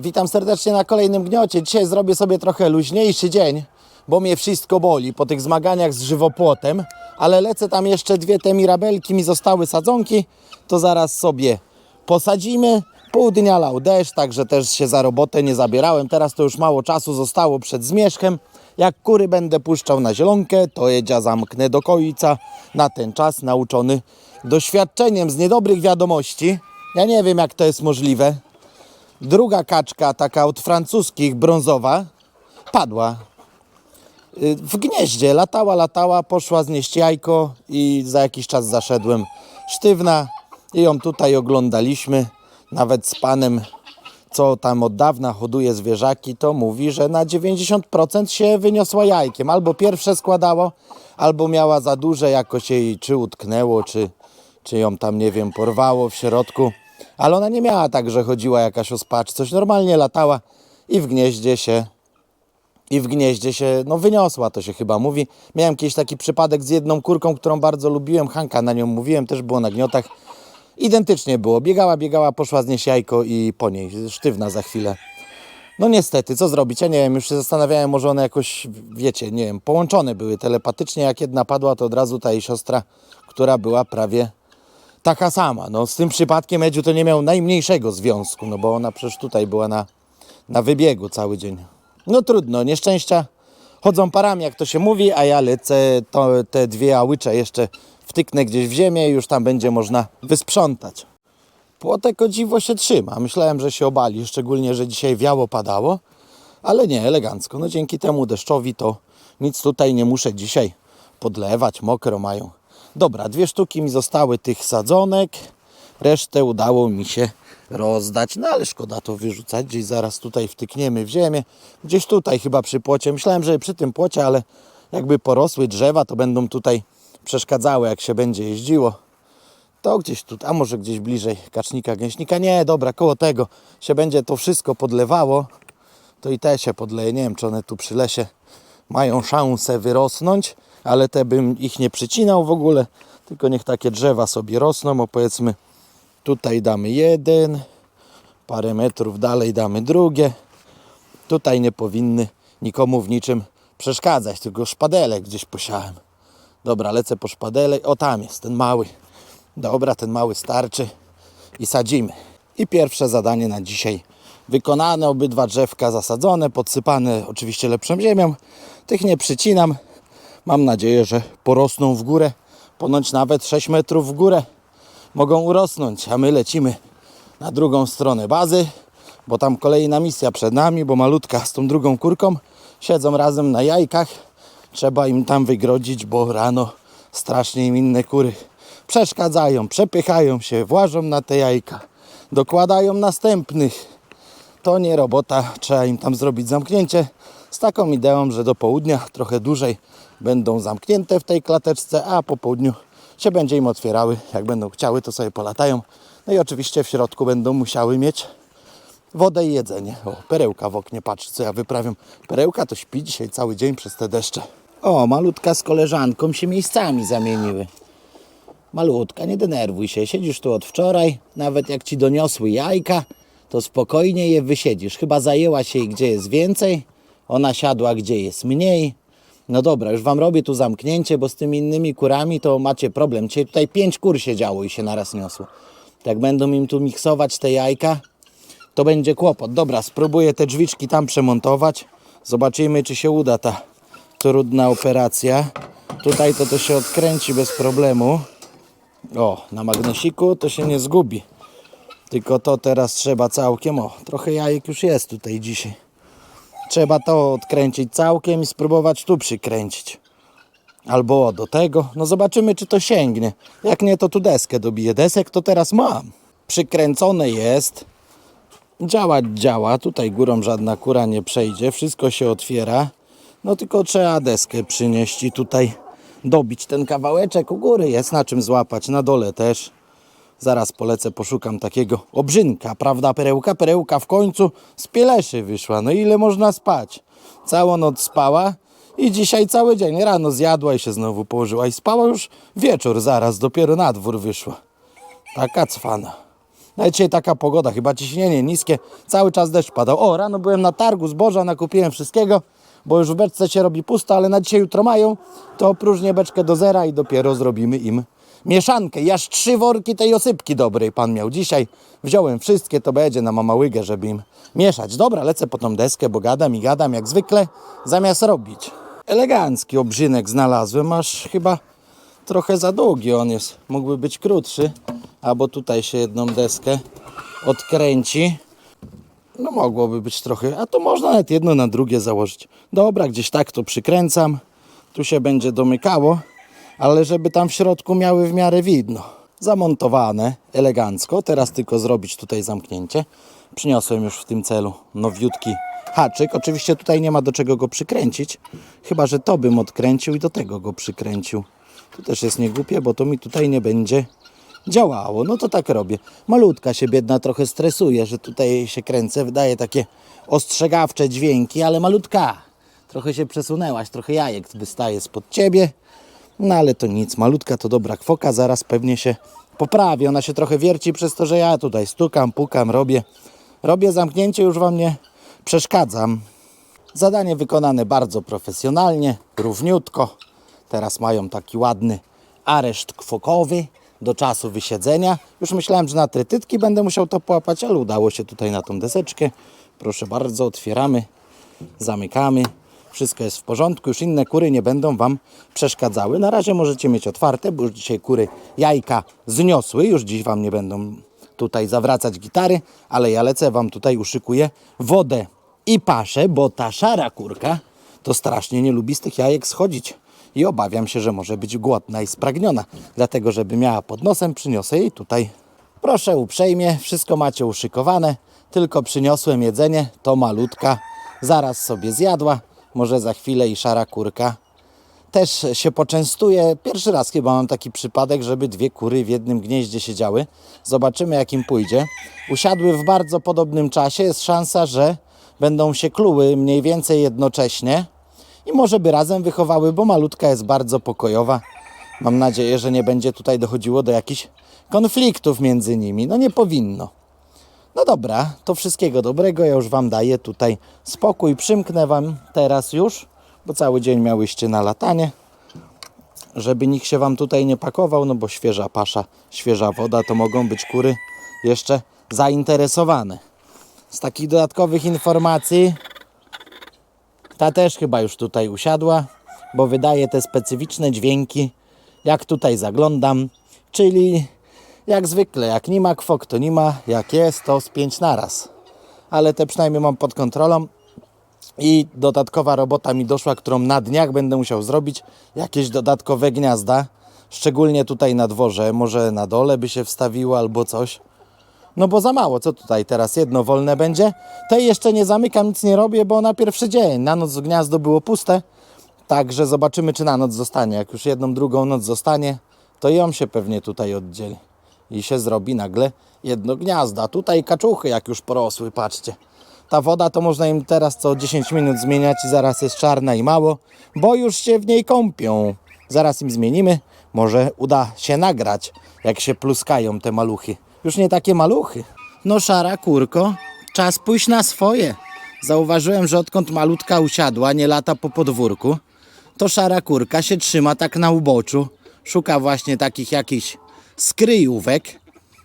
Witam serdecznie na kolejnym gniocie. Dzisiaj zrobię sobie trochę luźniejszy dzień, bo mnie wszystko boli po tych zmaganiach z żywopłotem, ale lecę tam jeszcze dwie te mirabelki, mi zostały sadzonki, to zaraz sobie posadzimy. Pół dnia lał deszcz, także też się za robotę nie zabierałem. Teraz to już mało czasu zostało przed zmierzchem. Jak kury będę puszczał na zielonkę, to jedzia zamknę do końca. Na ten czas nauczony doświadczeniem z niedobrych wiadomości. Ja nie wiem jak to jest możliwe. Druga kaczka, taka od francuskich, brązowa, padła. Y, W gnieździe latała, latała, poszła znieść jajko i za jakiś czas zaszedłem. Sztywna i ją tutaj oglądaliśmy. Nawet z panem, co tam od dawna hoduje zwierzaki, to mówi, że na 90% się wyniosła jajkiem. Albo pierwsze składało, albo miała za duże, jakoś jej czy utknęło, czy, czy ją tam, nie wiem, porwało w środku. Ale ona nie miała tak, że chodziła jakaś ospacz, coś normalnie latała i w gnieździe się i w gnieździe się, no wyniosła, to się chyba mówi. Miałem kiedyś taki przypadek z jedną kurką, którą bardzo lubiłem, Hanka na nią mówiłem, też było na gniotach. Identycznie było, biegała, biegała, poszła znieść jajko i po niej, sztywna za chwilę. No niestety, co zrobić? Ja nie wiem, już się zastanawiałem, może one jakoś, wiecie, nie wiem, połączone były telepatycznie. Jak jedna padła, to od razu ta jej siostra, która była prawie taka sama. No z tym przypadkiem Edziu to nie miał najmniejszego związku, no bo ona przecież tutaj była na, na wybiegu cały dzień. No trudno, nieszczęścia chodzą parami, jak to się mówi, a ja lecę to, te dwie ałycze jeszcze wtyknę gdzieś w ziemię i już tam będzie można wysprzątać. Płotek o dziwo się trzyma. Myślałem, że się obali, szczególnie, że dzisiaj wiało padało, ale nie, elegancko. No dzięki temu deszczowi to nic tutaj nie muszę dzisiaj podlewać, mokro mają. Dobra, dwie sztuki mi zostały tych sadzonek, resztę udało mi się rozdać, no ale szkoda to wyrzucać, gdzieś zaraz tutaj wtykniemy w ziemię, gdzieś tutaj chyba przy płocie. Myślałem, że przy tym płocie, ale jakby porosły drzewa, to będą tutaj przeszkadzały, jak się będzie jeździło to gdzieś tu, a może gdzieś bliżej kacznika, gęśnika. Nie, dobra, koło tego się będzie to wszystko podlewało. To i te się podleje. Nie wiem, czy one tu przy lesie mają szansę wyrosnąć, ale te bym ich nie przycinał w ogóle. Tylko niech takie drzewa sobie rosną. O powiedzmy, tutaj damy jeden, parę metrów dalej damy drugie. Tutaj nie powinny nikomu w niczym przeszkadzać, tylko szpadelek gdzieś posiałem. Dobra, lecę po szpadelek. O, tam jest ten mały. Dobra, ten mały starczy i sadzimy. I pierwsze zadanie na dzisiaj wykonane. Obydwa drzewka zasadzone, podsypane oczywiście lepszą ziemią. Tych nie przycinam. Mam nadzieję, że porosną w górę. Ponoć nawet 6 metrów w górę mogą urosnąć. A my lecimy na drugą stronę bazy, bo tam kolejna misja przed nami, bo malutka z tą drugą kurką siedzą razem na jajkach. Trzeba im tam wygrodzić, bo rano strasznie im inne kury przeszkadzają, przepychają się, włażą na te jajka, dokładają następnych. To nie robota, trzeba im tam zrobić zamknięcie z taką ideą, że do południa trochę dłużej będą zamknięte w tej klateczce, a po południu się będzie im otwierały. Jak będą chciały, to sobie polatają. No i oczywiście w środku będą musiały mieć wodę i jedzenie. O, perełka w oknie, patrz co ja wyprawiam. Perełka to śpi dzisiaj cały dzień przez te deszcze. O, malutka z koleżanką się miejscami zamieniły. Malutka, nie denerwuj się. Siedzisz tu od wczoraj, nawet jak ci doniosły jajka, to spokojnie je wysiedzisz. Chyba zajęła się jej, gdzie jest więcej, ona siadła, gdzie jest mniej. No dobra, już wam robię tu zamknięcie, bo z tymi innymi kurami to macie problem. Dzisiaj tutaj pięć kur siedziało i się naraz niosło. Jak będą im tu miksować te jajka, to będzie kłopot. Dobra, spróbuję te drzwiczki tam przemontować. Zobaczymy, czy się uda ta trudna operacja. Tutaj to to się odkręci bez problemu. O, na magnesiku to się nie zgubi. Tylko to teraz trzeba całkiem. O, trochę jajek już jest tutaj dzisiaj. Trzeba to odkręcić całkiem i spróbować tu przykręcić. Albo do tego. No zobaczymy, czy to sięgnie. Jak nie, to tu deskę dobiję. Desek to teraz mam. Przykręcone jest. Działać działa. Tutaj górą żadna kura nie przejdzie. Wszystko się otwiera. No tylko trzeba deskę przynieść i tutaj dobić ten kawałeczek. U góry jest na czym złapać. Na dole też. Zaraz polecę, poszukam takiego obrzynka, prawda perełka? Perełka w końcu z pieleszy wyszła. No ile można spać? Całą noc spała i dzisiaj cały dzień. Rano zjadła i się znowu położyła i spała już wieczór zaraz, dopiero na dwór wyszła. Taka cwana. Nawet dzisiaj taka pogoda, chyba ciśnienie niskie, cały czas deszcz padał. O, rano byłem na targu zboża, nakupiłem wszystkiego, bo już w beczce się robi pusto, ale na dzisiaj jutro mają, to opróżnię beczkę do zera i dopiero zrobimy im mieszankę. Aż trzy worki tej osypki dobrej pan miał dzisiaj. Wziąłem wszystkie, to będzie na mama łygę, żeby im mieszać. Dobra, lecę po tą deskę, bo gadam i gadam jak zwykle, zamiast robić. Elegancki obrzynek znalazłem, aż chyba trochę za długi on jest. Mógłby być krótszy, albo tutaj się jedną deskę odkręci. No mogłoby być trochę, a to można nawet jedno na drugie założyć. Dobra, gdzieś tak to przykręcam. Tu się będzie domykało, ale żeby tam w środku miały w miarę widno. Zamontowane elegancko. Teraz tylko zrobić tutaj zamknięcie. Przyniosłem już w tym celu nowiutki haczyk. Oczywiście tutaj nie ma do czego go przykręcić. Chyba, że to bym odkręcił i do tego go przykręcił. Tu też jest niegłupie, bo to mi tutaj nie będzie działało. No to tak robię. Malutka się biedna trochę stresuje, że tutaj się kręcę. Wydaje takie ostrzegawcze dźwięki, ale malutka. Trochę się przesunęłaś, trochę jajek wystaje spod ciebie. No ale to nic, malutka to dobra kwoka, zaraz pewnie się poprawi. Ona się trochę wierci przez to, że ja tutaj stukam, pukam, robię. Robię zamknięcie, już Wam nie przeszkadzam. Zadanie wykonane bardzo profesjonalnie, równiutko. Teraz mają taki ładny areszt kwokowy do czasu wysiedzenia. Już myślałem, że na trytytki będę musiał to połapać, ale udało się tutaj na tą deseczkę. Proszę bardzo, otwieramy, zamykamy. Wszystko jest w porządku, już inne kury nie będą Wam przeszkadzały. Na razie możecie mieć otwarte, bo już dzisiaj kury jajka zniosły, już dziś Wam nie będą tutaj zawracać gitary, ale ja lecę Wam tutaj uszykuję wodę i paszę, bo ta szara kurka to strasznie nie lubi z tych jajek schodzić i obawiam się, że może być głodna i spragniona. Dlatego, żeby miała pod nosem, przyniosę jej tutaj. Proszę uprzejmie, wszystko macie uszykowane, tylko przyniosłem jedzenie, to malutka, zaraz sobie zjadła, może za chwilę i szara kurka też się poczęstuje. Pierwszy raz chyba mam taki przypadek, żeby dwie kury w jednym gnieździe siedziały. Zobaczymy jak im pójdzie. Usiadły w bardzo podobnym czasie, jest szansa, że będą się kluły mniej więcej jednocześnie i może by razem wychowały, bo malutka jest bardzo pokojowa. Mam nadzieję, że nie będzie tutaj dochodziło do jakichś konfliktów między nimi. No nie powinno. No dobra, to wszystkiego dobrego. Ja już Wam daję tutaj spokój. Przymknę Wam teraz już, bo cały dzień miałyście na latanie. Żeby nikt się Wam tutaj nie pakował, no bo świeża pasza, świeża woda, to mogą być kury jeszcze zainteresowane. Z takich dodatkowych informacji, ta też chyba już tutaj usiadła, bo wydaje te specyficzne dźwięki, jak tutaj zaglądam, czyli jak zwykle, jak nie ma kwok, to nie ma, jak jest, to z pięć naraz. Ale te przynajmniej mam pod kontrolą. I dodatkowa robota mi doszła, którą na dniach będę musiał zrobić. Jakieś dodatkowe gniazda, szczególnie tutaj na dworze, może na dole by się wstawiło albo coś. No bo za mało, co tutaj teraz jedno wolne będzie? Tej jeszcze nie zamykam, nic nie robię, bo na pierwszy dzień. Na noc gniazdo było puste, także zobaczymy, czy na noc zostanie. Jak już jedną, drugą noc zostanie, to ją się pewnie tutaj oddzieli. I się zrobi nagle jedno gniazdo. A tutaj kaczuchy, jak już porosły, patrzcie. Ta woda to można im teraz co 10 minut zmieniać i zaraz jest czarna i mało, bo już się w niej kąpią. Zaraz im zmienimy. Może uda się nagrać, jak się pluskają te maluchy. Już nie takie maluchy. No szara kurko, czas pójść na swoje. Zauważyłem, że odkąd malutka usiadła, nie lata po podwórku, to szara kurka się trzyma tak na uboczu. Szuka właśnie takich jakichś skryjówek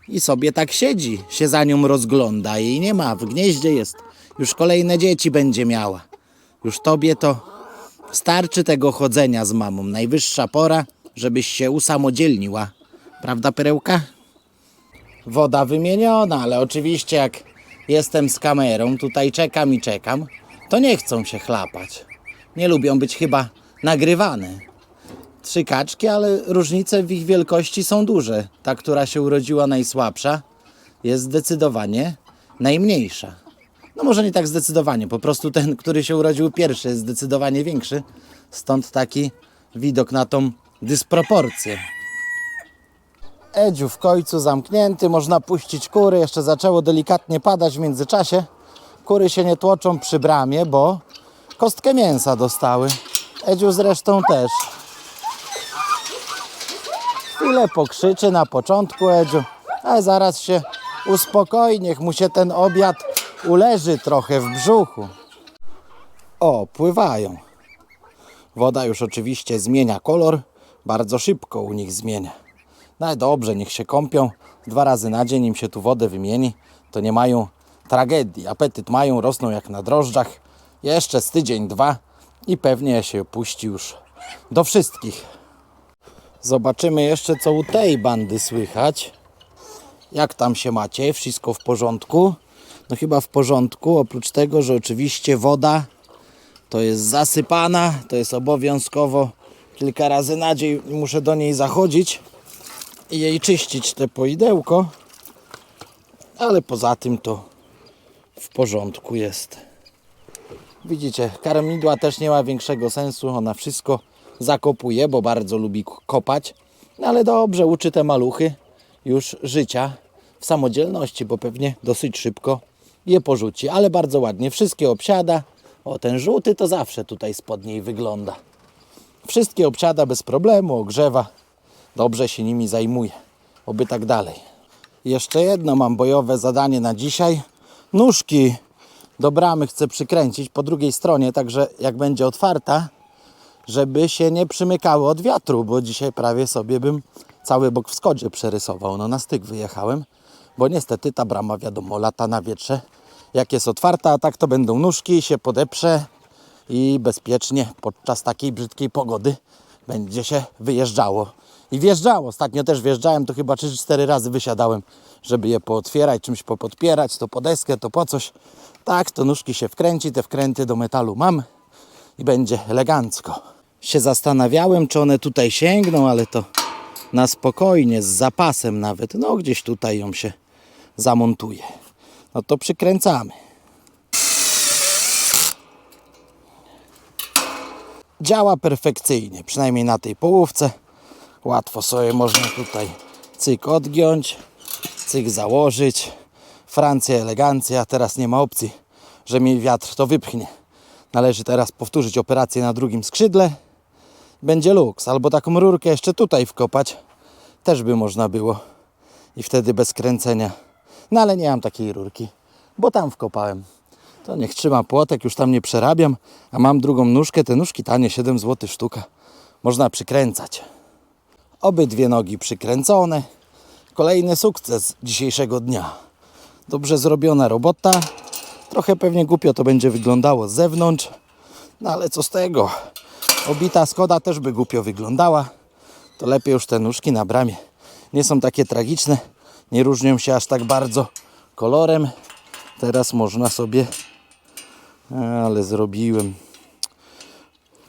i sobie tak siedzi, się za nią rozgląda. Jej nie ma, w gnieździe jest. Już kolejne dzieci będzie miała. Już tobie to starczy tego chodzenia z mamą. Najwyższa pora, żebyś się usamodzielniła. Prawda, perełka? Woda wymieniona, ale oczywiście jak jestem z kamerą, tutaj czekam i czekam, to nie chcą się chlapać. Nie lubią być chyba nagrywane. Trzy kaczki, ale różnice w ich wielkości są duże. Ta, która się urodziła najsłabsza, jest zdecydowanie najmniejsza. No może nie tak zdecydowanie, po prostu ten, który się urodził pierwszy jest zdecydowanie większy. Stąd taki widok na tą dysproporcję. Edziu w końcu zamknięty, można puścić kury. Jeszcze zaczęło delikatnie padać w międzyczasie. Kury się nie tłoczą przy bramie, bo kostkę mięsa dostały. Edziu zresztą też. Chwilę pokrzyczy na początku Edziu, ale zaraz się uspokoi, niech mu się ten obiad uleży trochę w brzuchu. O, pływają. Woda już oczywiście zmienia kolor, bardzo szybko u nich zmienia. No dobrze, niech się kąpią. Dwa razy na dzień im się tu wodę wymieni, to nie mają tragedii. Apetyt mają, rosną jak na drożdżach. Jeszcze z tydzień, dwa i pewnie się puści już do wszystkich. Zobaczymy jeszcze, co u tej bandy słychać. Jak tam się macie? Wszystko w porządku? No chyba w porządku, oprócz tego, że oczywiście woda to jest zasypana, to jest obowiązkowo kilka razy na dzień muszę do niej zachodzić i jej czyścić te poidełko, ale poza tym to w porządku jest. Widzicie, karmidła też nie ma większego sensu, ona wszystko zakopuje, bo bardzo lubi kopać, no ale dobrze, uczy te maluchy już życia w samodzielności, bo pewnie dosyć szybko je porzuci, ale bardzo ładnie, wszystkie obsiada. O, ten żółty to zawsze tutaj spod niej wygląda. Wszystkie obsiada bez problemu, ogrzewa. Dobrze się nimi zajmuje. Oby tak dalej. Jeszcze jedno mam bojowe zadanie na dzisiaj. Nóżki do bramy chcę przykręcić po drugiej stronie, także jak będzie otwarta, żeby się nie przymykały od wiatru, bo dzisiaj prawie sobie bym cały bok w Skodzie przerysował. No na styk wyjechałem, bo niestety ta brama wiadomo lata na wietrze. Jak jest otwarta, tak to będą nóżki, się podeprze i bezpiecznie podczas takiej brzydkiej pogody będzie się wyjeżdżało. I wjeżdżało. Ostatnio też wjeżdżałem, to chyba 3-4 razy wysiadałem, żeby je pootwierać, czymś popodpierać, to po deskę, to po coś. Tak, to nóżki się wkręci, te wkręty do metalu mam i będzie elegancko. Się zastanawiałem, czy one tutaj sięgną, ale to na spokojnie, z zapasem nawet. No, gdzieś tutaj ją się zamontuje. No to przykręcamy. Działa perfekcyjnie, przynajmniej na tej połówce. Łatwo sobie można tutaj cyk odgiąć, cyk założyć. Francja, elegancja, teraz nie ma opcji, że mi wiatr to wypchnie. Należy teraz powtórzyć operację na drugim skrzydle. Będzie luks, albo taką rurkę jeszcze tutaj wkopać. Też by można było. I wtedy bez kręcenia. No ale nie mam takiej rurki, bo tam wkopałem. To niech trzyma płotek, już tam nie przerabiam. A mam drugą nóżkę, te nóżki tanie, 7 zł sztuka. Można przykręcać. Obydwie nogi przykręcone. Kolejny sukces dzisiejszego dnia. Dobrze zrobiona robota. Trochę pewnie głupio to będzie wyglądało z zewnątrz. No ale co z tego? Obita skoda też by głupio wyglądała. To lepiej już te nóżki na bramie. Nie są takie tragiczne. Nie różnią się aż tak bardzo kolorem. Teraz można sobie... Ale zrobiłem.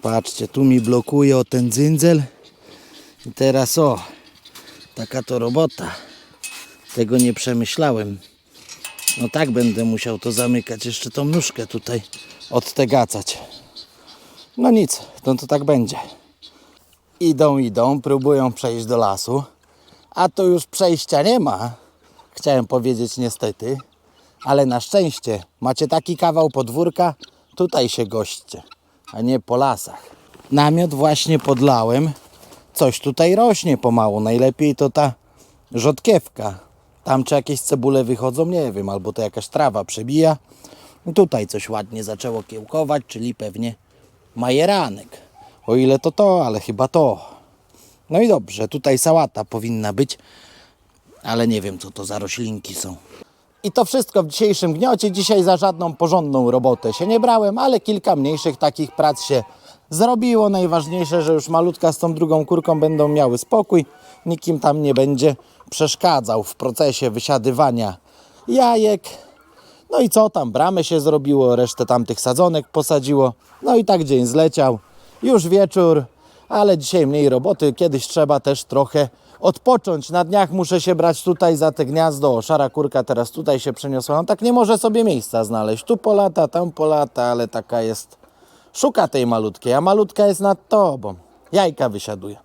Patrzcie, tu mi blokuje o ten dzyndzel. I teraz o, taka to robota. Tego nie przemyślałem. No tak będę musiał to zamykać. Jeszcze tą nóżkę tutaj odtegacać. No nic, no to tak będzie. Idą, idą, próbują przejść do lasu. A tu już przejścia nie ma. Chciałem powiedzieć niestety. Ale na szczęście macie taki kawał podwórka, tutaj się goście, a nie po lasach. Namiot właśnie podlałem. Coś tutaj rośnie pomału. Najlepiej to ta rzodkiewka. Tam czy jakieś cebule wychodzą, nie wiem, albo to jakaś trawa przebija. Tutaj coś ładnie zaczęło kiełkować, czyli pewnie majeranek. O ile to to, ale chyba to. No i dobrze, tutaj sałata powinna być, ale nie wiem co to za roślinki są. I to wszystko w dzisiejszym gniocie. Dzisiaj za żadną porządną robotę się nie brałem, ale kilka mniejszych takich prac się zrobiło. Najważniejsze, że już malutka z tą drugą kurką będą miały spokój. Nikim tam nie będzie przeszkadzał w procesie wysiadywania jajek. No i co tam, bramę się zrobiło, resztę tamtych sadzonek posadziło. No i tak dzień zleciał. Już wieczór, ale dzisiaj mniej roboty. Kiedyś trzeba też trochę odpocząć. Na dniach muszę się brać tutaj za te gniazdo. Szara kurka teraz tutaj się przeniosła. No tak nie może sobie miejsca znaleźć. Tu polata, tam polata, ale taka jest. Szuka tej malutkiej, a malutka jest nad tobą. Jajka wysiaduje.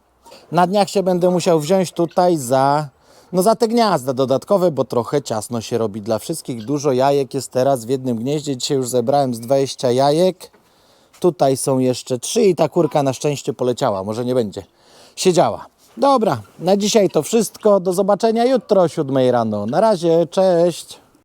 Na dniach się będę musiał wziąć tutaj za, no za te gniazda dodatkowe, bo trochę ciasno się robi dla wszystkich. Dużo jajek jest teraz w jednym gnieździe. Dzisiaj już zebrałem z 20 jajek. Tutaj są jeszcze trzy i ta kurka na szczęście poleciała. Może nie będzie siedziała. Dobra, na dzisiaj to wszystko. Do zobaczenia jutro o 7 rano. Na razie, cześć.